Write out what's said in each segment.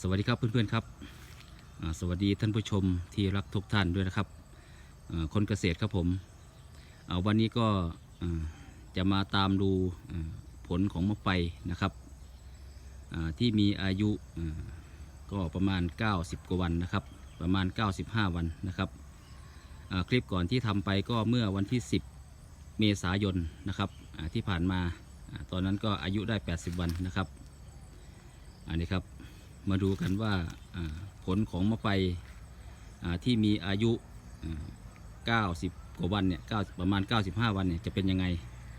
สวัสดีครับเพื่อนๆครับสวัสดีท่านผู้ชมที่รักทุกท่านด้วยนะครับคนเกษตรครับผมวันนี้ก็จะมาตามดูผลของมะไฟนะครับที่มีอายุก็ประมาณ 90 กว่าวันนะครับ ประมาณ 95 วันนะครับคลิปก่อนที่ทำไปก็เมื่อวันที่ 10 เมษายนนะครับที่ผ่านมาอ่าตอนนั้นก็อายุได้ 80 วันนะครับอันนี้ครับ มาดูกันว่าผลของมะไฟที่มีอายุอ่า90 กว่าวันเนี่ยประมาณ 95 วันเนี่ยจะเป็นยังไง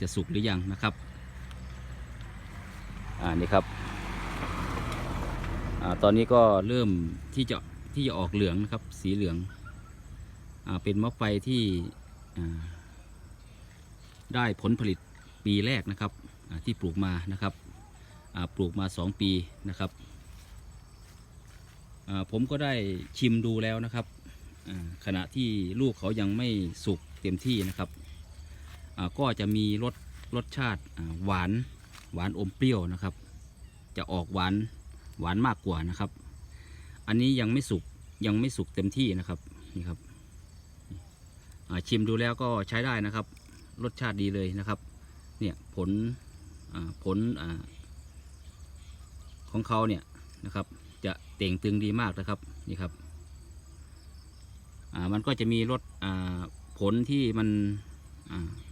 จะสุกหรือยังนะครับอ่านี่ครับอาตอนนี้ก็เริ่มที่จะที่จะออกเหลืองนะครับสีเหลืองอาเป็นมะไฟที่อ่าได้ผลผลิตปีแรกนะครับที่ปลูกมานะครับปลูกมา 2 ปีนะครับ ผมก็ได้ชิมดูแล้วนะครับขณะที่ลูกเขายังไม่สุกเต็มที่นะครับก็จะมีรสรสชาติหวานหวานอมเปรี้ยวนะครับ จะออกหวานหวานมากกว่านะครับ อันนี้ยังไม่สุกยังไม่สุกเต็มที่นะครับนี่ครับชิมดูแล้วก็ใช้ได้นะครับ รสชาติดีเลยนะครับ เนี่ยผลผลอของเขาเนี่ยนะครับ จะเต่งตึงดีมากนะครับนี่ครับมันก็จะมีรสผลที่มัน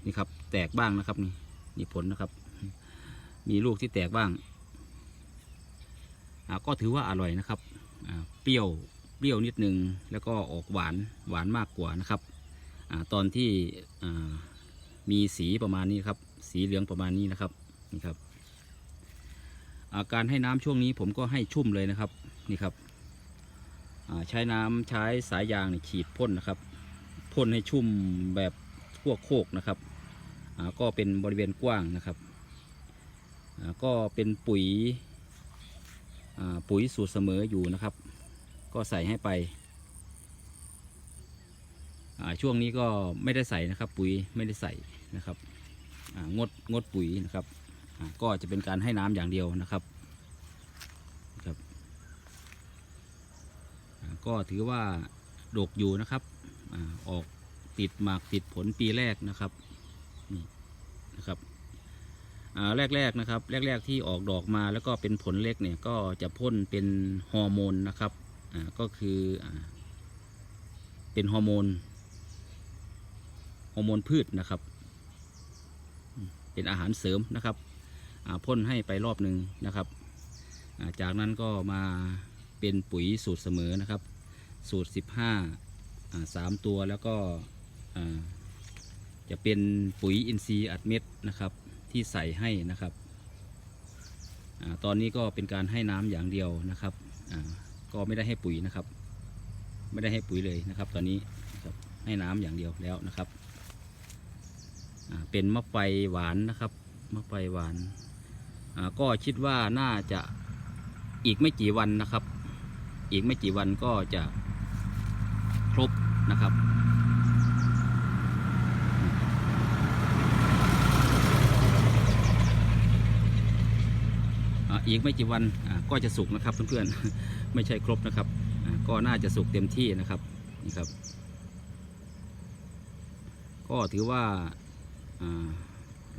นี่ครับแตกบ้างนะครับนี่นี่ผลนะครับ มีลูกที่แตกบ้างก็ถือว่าอร่อยนะครับเปรี้ยวเปรี้ยวนิดนึงแล้วก็ออกหวานหวานมากกว่านะครับอตอนที่มีสีประมาณนี้ครับ สีเหลืองประมาณนี้นะครับนี่ครับาการให้น้ำช่วงนี้ผมก็ให้ชุ่มเลยนะครับนี่ครับใช้น้ำใช้สายยางฉีดพ่นนะครับพ่นให้ชุ่มแบบทั่วโคกนะครับก็เป็นบริเวณกว้างนะครับก็เป็นปุ๋ยปุ๋ยสูตรเสมออยู่นะครับ ก็ใส่ให้ไปช่วงนี้ก็ไม่ได้ใส่นะครับปุ๋ยไม่ได้ใส่นะครับงดงดปุ๋ยนะครับ ก็จะเป็นการให้น้ำอย่างเดียวนะครับครับ ก็ถือว่าดกอยู่นะครับอออกติดหมากติดผลปีแรกนะครับนี่นะครับแรกๆนะครับแรก ๆ ที่ออกดอกมาแล้วก็เป็นผลเล็กเนี่ยก็จะพ่นเป็นฮอร์โมนนะครับก็คืออเป็นฮอร์โมนฮอร์โมนพืชนะครับ เป็นอาหารเสริมนะครับ พ่นให้ไปรอบหนึ่งนะครับ จากนั้นก็มาเป็นปุ๋ยสูตรเสมอนะครับ สูตร 15อ่าสามตัวแล้วก็จะเป็นปุ๋ยอินทรีย์อัดเม็ดนะครับที่ใส่ให้นะครับอตอนนี้ก็เป็นการให้น้ำอย่างเดียวนะครับก็ไม่ได้ให้ปุ๋ยนะครับ ไม่ได้ให้ปุ๋ยเลยนะครับ ตอนนี้ให้น้ำอย่างเดียวแล้วนะครับเป็นมะไฟหวานนะครับมะไฟหวาน ก็คิดว่าน่าจะอีกไม่กี่วันนะครับ อีกไม่กี่วันก็จะครบนะครับอีกไม่กี่วันก็จะสุกนะครับเพื่อนๆไม่ใช่ครบนะครับ ก็น่าจะสุกเต็มที่นะครับนี่ครับ ก็ถือว่า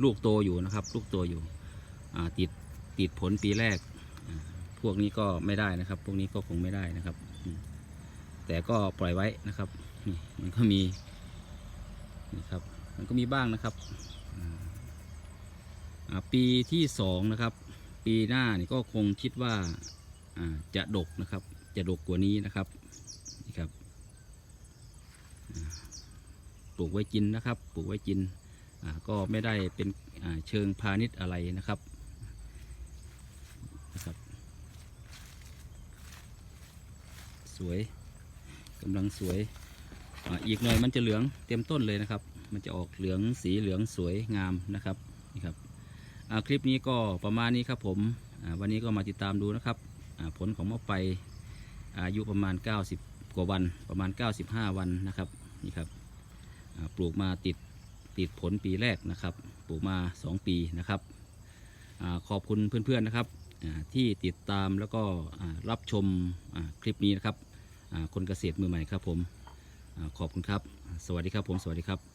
ลูกโตอยู่นะครับ ลูกโตอยู่ ติดติดผลปีแรก พวกนี้ก็ไม่ได้นะครับ พวกนี้ก็คงไม่ได้นะครับ แต่ก็ปล่อยไว้นะครับนี่มันก็มีนี่ครับมันก็มีบ้างนะครับปีที่สองนะครับ ปีหน้านี่ก็คงคิดว่าจะดกนะครับ จะดกกว่านี้นะครับนี่ครับปลูกไว้กินนะครับ ปลูกไว้กินก็ไม่ได้เป็นเชิงพาณิชย์อะไรนะครับ นะครับ สวยกำลังสวยออีกหน่อยมันจะเหลืองเต็มต้นเลยนะครับ มันจะออกเหลืองสีเหลืองสวยงามนะครับนี่ครับคลิปนี้ก็ประมาณนี้ครับผมวันนี้ก็มาติดตามดูนะครับผลของมะไฟอายุประมาณ 90 กว่าวันประมาณ 95 วันนะครับนี่ครับปลูกมาติดติดผลปีแรกนะครับ ปลูกมา 2 ปีนะครับอขอบคุณเพื่อนๆนะครับ ที่ติดตามแล้วก็รับชมคลิปนี้นะครับคนเกษตรมือใหม่ครับผมขอบคุณครับ สวัสดีครับผมสวัสดีครับ